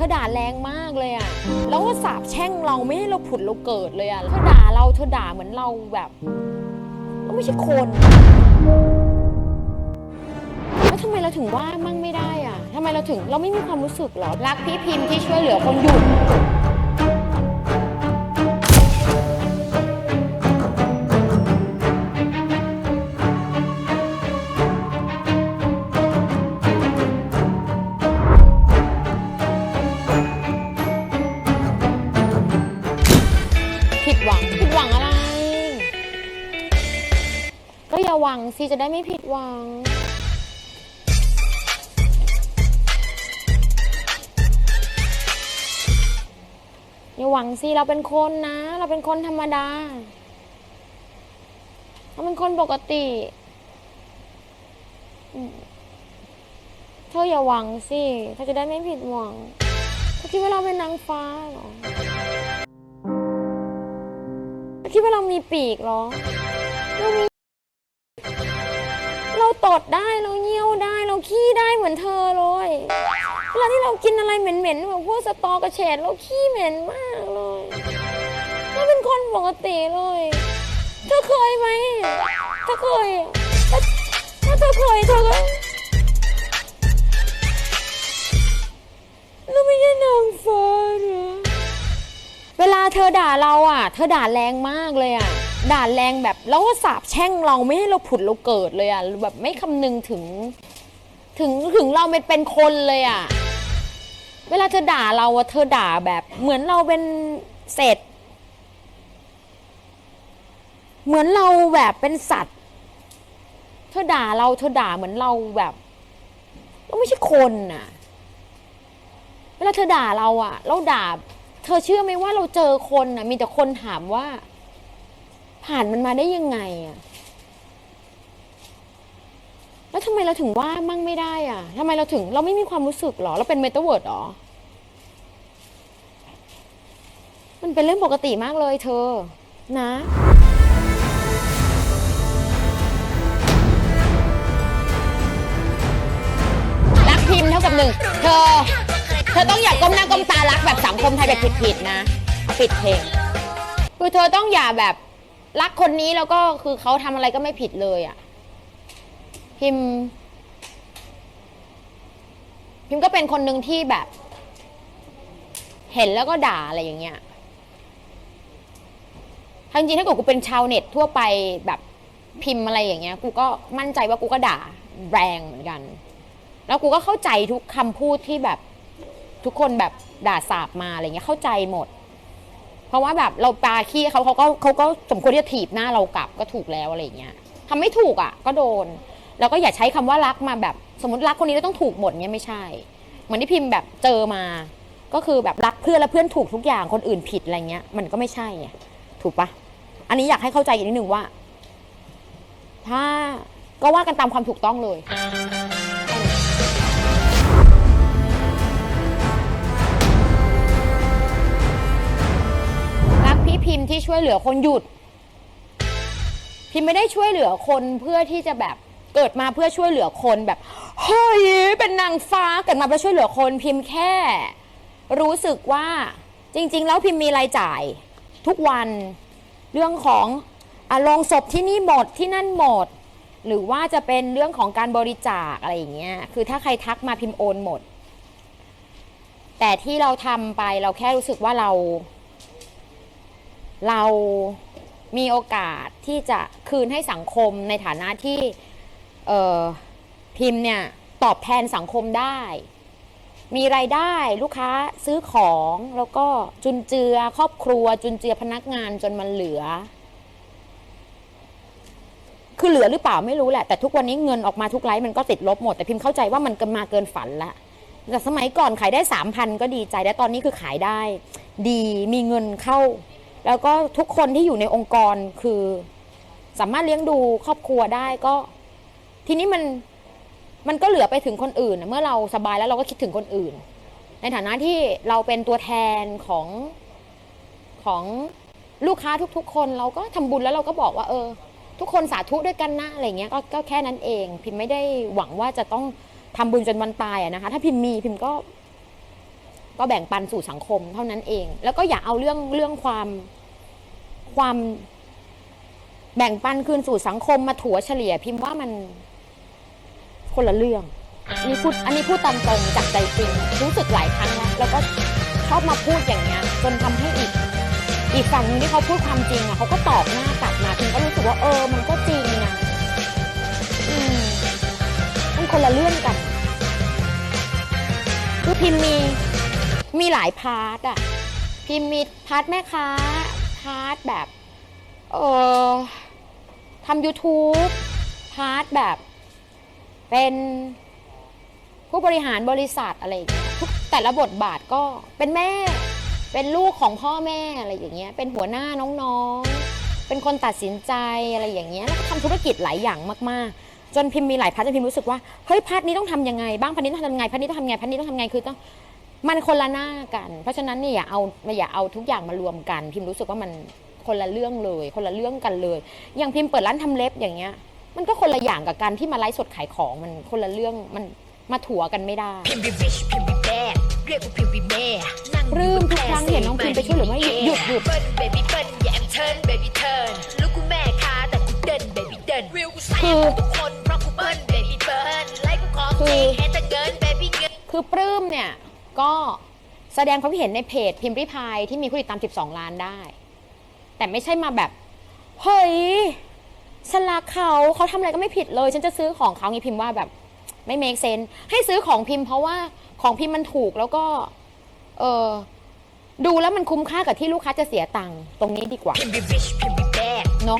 ธอด่าแรงมากเลยอะแล้วก็สาบแช่งเราไม่ให้เราผุดเราเกิดเลยอะเธอด่าเราเธอด่าเหมือนเราแบบเราไม่ใช่คนแล้วทำไมเราถึงว่ามั่งไม่ได้อะทำไมเราถึงเราไม่มีความรู้สึกหรอรักพี่พิมพ์ที่ช่วยเหลือคนหยุด อย่าหวังสิจะได้ไม่ผิดหวัง อย่าหวังสิเราเป็นคนนะ เราเป็นคนธรรมดา เราเป็นคนปกติ เธออย่าหวังสิเธอจะได้ไม่ผิดหวังเธอคิดว่าเราเป็นนางฟ้าเหรอคิดว่าเรามีปีกเหรอเรามี ดได้เราเยี่ยวได้เราขี้ได้เหมือนเธอเลยเวลาที่เรากินอะไรเหม็นๆแบบพวกสตอกระเฉดเราขี้เหม็นมากเลยเราเป็นคนปกติเลยเธอเคยไหมเธอเคยถ้าเธอเคยเธอก็เราไม่ใช่นางฟ้านะเวลาเธอด่าเราอะ เธอด่าแรงมากเลยอะ ด่าแรงแบบแล้วก็สาบแช่งเราไม่ให้เราผุดเราเกิดเลยอะแบบไม่คำนึงถึง ถึงถึงเราเป็นคนเลยอะเวลาเธอด่าเราอะเธอด่าแบบ เหมือนเราเป็นเศษเหมือนเราแบบเป็นสัตว์ เธอด่าเราเธอด่าเหมือนเราแบบเราไม่ใช่คนน่ะ เวลาเธอด่าเราอะเราด่า เธอเชื่อไหมว่าเราเจอคนน่ะ มีแต่คนถามว่า ผ่านมันมาได้ยังไงอะแล้วทำไมเราถึงว่ามั่งไม่ได้อะทำไมเราถึงเราไม่มีความรู้สึกหรอ เราเป็นเมตาเวิร์ดหรอ มันเป็นเรื่องปกติมากเลยเธอ นะรักพิมพ์เท่ากับหนึ่งเธอ เธอต้องอย่าก้มหน้าก้มตารักแบบสังคมไทยแบบผิดๆนะ ปิดเพลงคือเธอต้องอย่าแบบ รักคนนี้แล้วก็คือเขาทำอะไรก็ไม่ผิดเลยอะ่ะ พิมพิมก็เป็นคนหนึ่งที่แบบ เห็นแล้วก็ด่าอะไรอย่างเงี้ยทั้งจริงถ้าเกิดกูเป็นชาวเน็ตทั่วไปแบบพิมพ์อะไรอย่างเงี้ย กูก็มั่นใจว่ากูก็ด่าแรงเหมือนกัน แล้วกูก็เข้าใจทุกคำพูดที่แบบทุกคนแบบด่าสาบมาอะไรเงี้ยเข้าใจหมด เพราะว่าแบบเราปาขี้เขาเขาก็เขาก็สมควรที่จะถีบหน้าเรากลับก็ถูกแล้วอะไรเงี้ยทำไม่ถูกอะ ก็โดน แล้วก็อย่าใช้คำว่ารักมาแบบ สมมติรักคนนี้แล้วต้องถูกหมดเนี้ยไม่ใช่ เหมือนที่พิมพ์แบบเจอมา ก็คือแบบรักเพื่อนแล้วเพื่อนถูกทุกอย่างคนอื่นผิดอะไรเงี้ย มันก็ไม่ใช่ไงถูกปะอันนี้อยากให้เข้าใจอีกนิดนึงว่า ถ้าก็ว่ากันตามความถูกต้องเลย ช่วยเหลือคนหยุด พิมไม่ได้ช่วยเหลือคนเพื่อที่จะแบบเกิดมาเพื่อช่วยเหลือคนแบบเฮ้ยเป็นนางฟ้าเกิดมาเพื่อช่วยเหลือคนพิมพ์แค่ รู้สึกว่าจริง ๆ แล้วพิมพ์มีรายจ่าย ทุกวันเรื่องของอะลงศพที่นี่หมดที่นั่นหมด หรือว่าจะเป็นเรื่องของการบริจาคอะไรอย่างเงี้ยคือถ้าใครทักมาพิมพ์โอนหมด แต่ที่เราทำไปเราแค่รู้สึกว่าเรา เรามีโอกาสที่จะคืนให้สังคมในฐานะที่พิมพ์เนี่ยตอบแทนสังคมได้ มีรายได้ลูกค้าซื้อของแล้วก็จุนเจือครอบครัวจุนเจือพนักงานจนมันเหลือ คือเหลือหรือเปล่าไม่รู้แหละ แต่ทุกวันนี้เงินออกมาทุกไลฟ์มันก็ติดลบหมด แต่พิมพ์เข้าใจว่ามันเกินมาเกินฝันละแต่สมัยก่อนขายได้สามพันก็ดีใจแต่ตอนนี้คือขายได้ ดีมีเงินเข้า แล้วก็ทุกคนที่อยู่ในองค์กรคือสามารถเลี้ยงดูครอบครัวได้ก็ ทีนี้มันมันก็เหลือไปถึงคนอื่นนะเมื่อเราสบายแล้วเราก็คิดถึงคนอื่น ในฐานะที่เราเป็นตัวแทนของของลูกค้าทุกๆ คนเราก็ทำบุญแล้วเราก็บอกว่า เออ ทุกคนสาธุด้วยกันนะอะไรเงี้ยก็ก็แค่นั้นเอง พิมไม่ได้หวังว่าจะต้องทำบุญจนวันตายอะนะคะ ถ้าพิมมีพิมก็ ก็แบ่งปันสู่สังคมเท่านั้นเอง แล้วก็อย่าเอาเรื่องเรื่องความความแบ่งปันคืนสู่สังคมมาถัวเฉลี่ยพิมพ์ว่ามันคนละเรื่องอันนี้พูดอันนี้พูดตามตรงจากใจจริงรู้สึกหลายครั้งแล้วแล้วก็ชอบมาพูดอย่างเงี้ยจนทำให้อีก อีกฝั่งนึงที่เขาพูดความจริงอะเขาก็ตอบหน้ากลับมาพิมก็รู้สึกว่าเออ มันก็จริงนะอืมมันคนละเรื่องกันคือพิมมี มีหลายพาร์ทอะพิมมีพาร์ทแม่ค้า พาร์ทแบบ เออทำ YouTube พาร์ทแบบ เป็นผู้บริหารบริษัทอะไรอย่างเงี้ยทุกแต่ละบทบาทก็เป็นแม่ เป็นลูกของพ่อแม่อะไรอย่างเงี้ย เป็นหัวหน้าน้องๆ เป็นคนตัดสินใจอะไรอย่างเงี้ยแล้วก็ทำธุรกิจหลายอย่างมากๆ จนพิมพ์มีหลายพาร์ทจนพิมพ์รู้สึกว่า เฮ้ยพาร์ทนี้ต้องทำยังไง บ้างพาร์ทนี้ต้องทำยังไงพาร์ทนี้ต้องทำยังไงพาร์ทนี้ต้องทำยังไงคือต้อง มันคนละหน้ากัน เพราะฉะนั้นเนี่ยอย่าเอาอย่าเอาทุกอย่างมารวมกัน พิมพ์รู้สึกว่ามันคนละเรื่องเลย คนละเรื่องกันเลย อย่างพิมพ์เปิดร้านทำเล็บอย่างเงี้ย มันก็คนละอย่างกับการที่มาไลฟ์สดขายของมันคนละเรื่องมันมาถัวกันไม่ได้พิมพ์บีริชพิมพ์บีแบดเรียกว่าพิมพ์บีแม่นั่งปลื้มทุกครั้งเห็นน้องพิมพ์ไปช่วยเหลือไม่หยุดหยุดหยุดเปิ้ลเบบี้เปิ้ลอย่าแอมเทิร์นเบบี้เทิร์นลูกกูแม่ค้าแต่กูเดินเบบี้เดินวิวกูใส่คือทุกคนเพราะกูเปิ้ลเบบี้เปิ้ลไล่กูของคือจริงเห็นแต่เงินเบบี้เงินคือปลื้มเนี่ย ก็แสดงความคิดเห็นในเพจพิมพ์ริพายที่มีผู้ติดตาม 12 ล้านได้ แต่ไม่ใช่มาแบบ เฮ้ยฉันรักเขาเขาทำอะไรก็ไม่ผิดเลย ฉันจะซื้อของเขางี้พิมพ์ว่าแบบ ไม่เมคเซนให้ซื้อของพิมพ์เพราะว่าของพิมพ์มันถูกแล้วก็เออดูแล้วมันคุ้มค่ากับที่ลูกค้าจะเสียตังค์ตรงนี้ดีกว่าพิมพ์บีริชพิมพ์บีแบดเนอะ